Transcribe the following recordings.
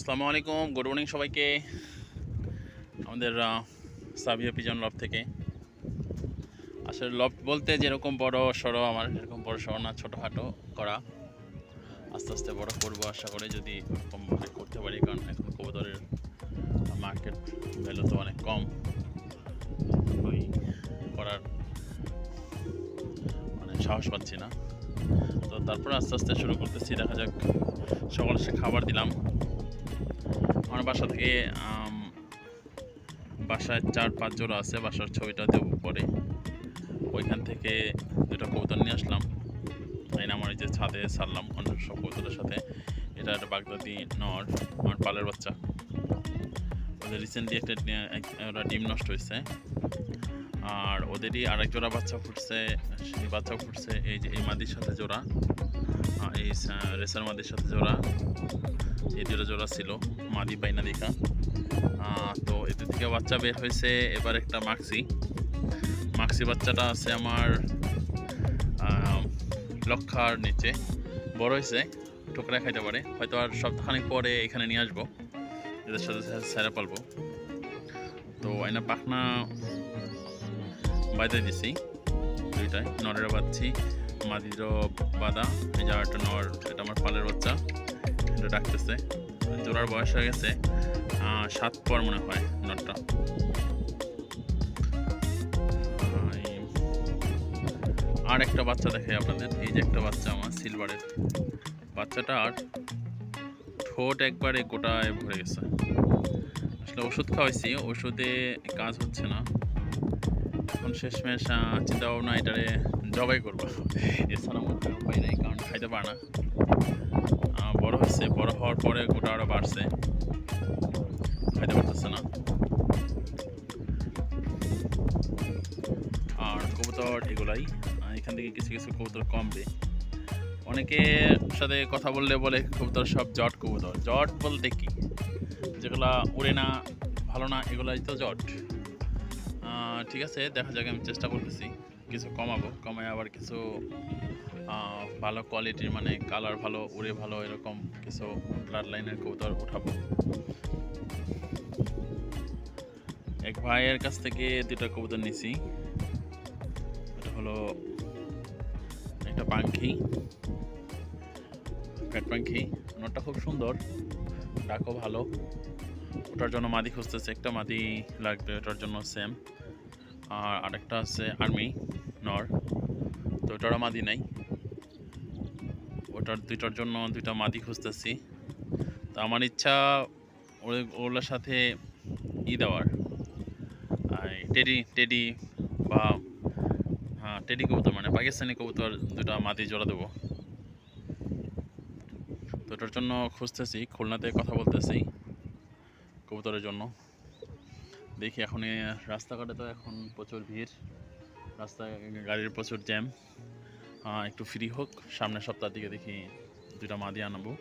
আসসালামু আলাইকুম good morning সবাইকে। আমাদের সাবিয়া পিজন লব থেকে। আসলে লব বলতে যেরকম বড় সড়ো, আমার এরকম বড় সড়ো না, ছোটোখাটো করা। আস্তে আস্তে বড় করব আশা করে যদি ওরকম ভাবে করতে পারি, কারণ এখন কবুতরের মার্কেট ভ্যালু তো অনেক কম। ওই করার মানে সাহস পাচ্ছি না। তো তারপর আস্তে আস্তে শুরু করতেছি, দেখা যাক। সকালে সে খাবার দিলাম। আমার বাসা থেকে বাসায় চার পাঁচ জোড়া আছে, বাসার ছবিটা দেবো পরে। ওইখান থেকে দুটো কবুতর নিয়ে আসলাম। এনে আমার এই যে ছাদে ছাড়লাম অন্য সব কবুতরের সাথে। এটা একটা বাগদাদি নর, আমার পালের বাচ্চা। ওদের রিসেন্টলি একটা ডিম নষ্ট হয়েছে। আর ওদেরই আরেক জোড়া বাচ্চা ফুটছে সেই বাচ্চা ফুটছে, এই যে এই মাদির সাথে জোড়া। এই রেসার মাদির সাথে জোড়া। এই দুটো জোড়া ছিল মাদি দেখা। আহ, তো এদের থেকে বাচ্চা বের হয়েছে এবার একটা মাক্সি। মাক্সি বাচ্চাটা আছে আমার লক্ষার নিচে। বড় হয়েছে ঠোকরা খাইতে পারে। হয়তো আর সপ্তাহখানিক পরে এখানে নিয়ে আসব। এদের সাথে স্যারা পালবো। তো আইনা পাখনা বাইতে দিছি। দুইটাই নরের বাচ্চি। মাদিরও বাদা এই যে একটা নর, এটা আমার পালের বাচ্চা, এটা ডাকতেছে। জোড়ার বয়স হয়ে গেছে সাত পর মনে হয় নটটা। আর একটা বাচ্চা দেখে আপনাদের, এই যে একটা বাচ্চা আমার সিলভারের বাচ্চাটা আর ঠোঁট একবারে গোটায় ভরে গেছে। আসলে ওষুধ খাওয়াইছি, ওষুধে কাজ হচ্ছে না। এখন শেষমেশ চিন্তা ভাবনা এটারে জবাই করব। এছাড়া কোনো উপায় নাই, কারণ খাইতে পারে না। বড় হয়েছে, বড় হওয়ার পরে গোটা আরও বাড়ছে। খাইতে পারতেছে না। আর কবুতর এগুলাই এখান থেকে কিছু কিছু কবুতর কমবে। অনেকে সাথে কথা বললে বলে কবুতর সব জট কবুতর। জট বলতে কি? যেগুলা উড়ে না, ভালো না, এগুলাই তো জট। ঠিক আছে, দেখা যাক, আমি চেষ্টা করতেছি কিছু কমাবো। কমায় আবার কিছু ভালো কোয়ালিটির মানে কালার ভালো, উড়ে ভালো, এরকম কিছু ব্লাড লাইনের কবুতর উঠাবো। এক ভাইয়ের কাছ থেকে দুটো কবুতর নিছি। এটা হলো একটা পাখি ফ্যাট পাখি ওনারটা খুব সুন্দর, ডাকও ভালো। ওটার জন্য মাদি খুঁজতেছে, একটা মাদি লাগবে, ওটার জন্য সেম আর আরেকটা আছে আর্মি নর তো ওটারও মাদি নাই। ওটার দুইটার জন্য দুইটা মাদি খুঁজতেছি। তো আমার ইচ্ছা ওগুলোর সাথে ই দেওয়ার। টেডি টেডি বা হ্যাঁ টেডি কবুতর মানে পাকিস্তানি কবুতর দুটা মাদি জোড়া দেবো। তো ওটার জন্য খুঁজতেছি, খুলনাতে কথা বলতেছি কবুতরের জন্য। দেখি এখন রাস্তাঘাটে তো এখন প্রচুর ভিড়। রাস্তায় গাড়ির প্রচুর জ্যাম। একটু ফ্রি হোক, সামনের সপ্তাহ দিকে দেখি দুটা মাদি আনাবো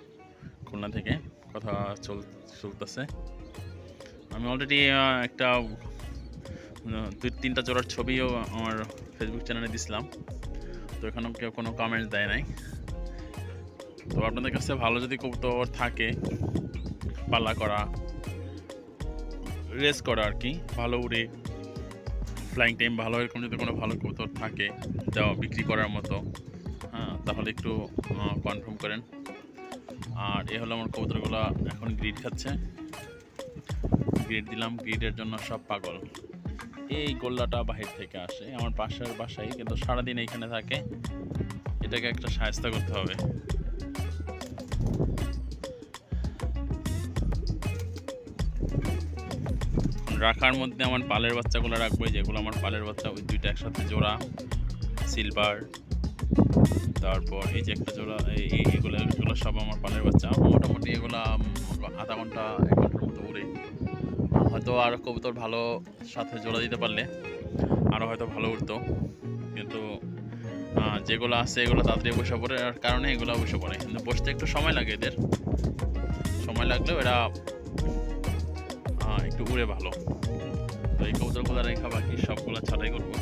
খুলনা থেকে, কথা চল, চলতেছে। আমি অলরেডি একটা, দুই, তিনটা জোড়ার ছবিও আমার ফেসবুক চ্যানেলে দিছিলাম। তো এখানেও কেউ কোনো কমেন্ট দেয় নাই। তো আপনাদের কাছে ভালো যদি কবুতর থাকে, পাল্লা করা রেস করা আর কি। ভালো উড়ে ফ্লাইং টাইম ভালো এরকম যদি কোনো ভালো কবুতর থাকে দেওয়া বিক্রি করার মতো হ্যাঁ তাহলে একটু কনফার্ম করেন। আর এ হলো আমার কবুতরগুলো এখন গ্রিড খাচ্ছে। গ্রিড দিলাম গ্রিডের জন্য সব পাগল। এই গোল্লাটা বাহির থেকে আসে, আমার পাশের বাসায়, কিন্তু সারাদিন এইখানে থাকে। এটাকে একটা সাহায্য করতে হবে। রাখার মধ্যে আমার পালের বাচ্চাগুলো রাখব যেগুলো আমার পালের বাচ্চা, ওই দুইটা একসাথে জোড়া সিলভার তারপর এই যে একটা জোড়া, এই এগুলো এগুলো সব আমার পালের বাচ্চা। মোটামুটি এগুলো আধা ঘণ্টা, এক ঘণ্টার মতো উড়ে হয়তো আর কবুতর ভালো সাথে জোড়া দিতে পারলে আরও হয়তো ভালো উঠতো কিন্তু যেগুলো আছে, এগুলো তাড়াতাড়ি বসে পড়ে, আর কারণে এগুলো বসে পড়ে। কিন্তু বসতে একটু সময় লাগে এদের। সময় লাগলেও এরা আহ, একটু উড়ে ভালো। তো এই কবুতরগুলো রেখা বাকি সবগুলো ছাটাই করব।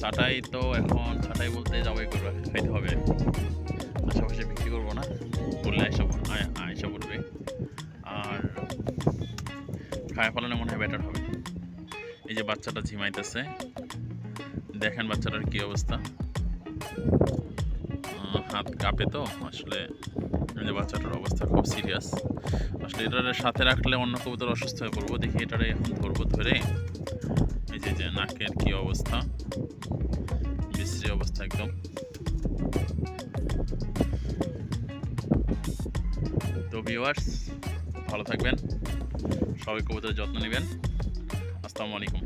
ছাটাই তো এখন ছাটাই বলতে যাবাই করবে খাইতে হবে। আশেপাশে বিক্রি করব না করলে আয়- আয়সা পড়বে। আর খায় ফলানো মনে হয় বেটার হবে। এই যে বাচ্চাটা ঝিমাইতেছে দেখেন বাচ্চাটার কি অবস্থা। হাত কাঁপে তো আসলে যে বাচ্চাটার অবস্থা খুব সিরিয়াস আসলে এটার সাথে রাখলে অন্য কবুতর অসুস্থ হয়ে পড়ব। দেখি এটারে এখন ধরবো ধরে। এই যে যে নাকের কি অবস্থা? বিশ্রী অবস্থা একদম। তো ভিউয়ার্স ভালো থাকবেন। সবাই কবুতরের যত্ন নেবেন। আসসালামু আলাইকুম।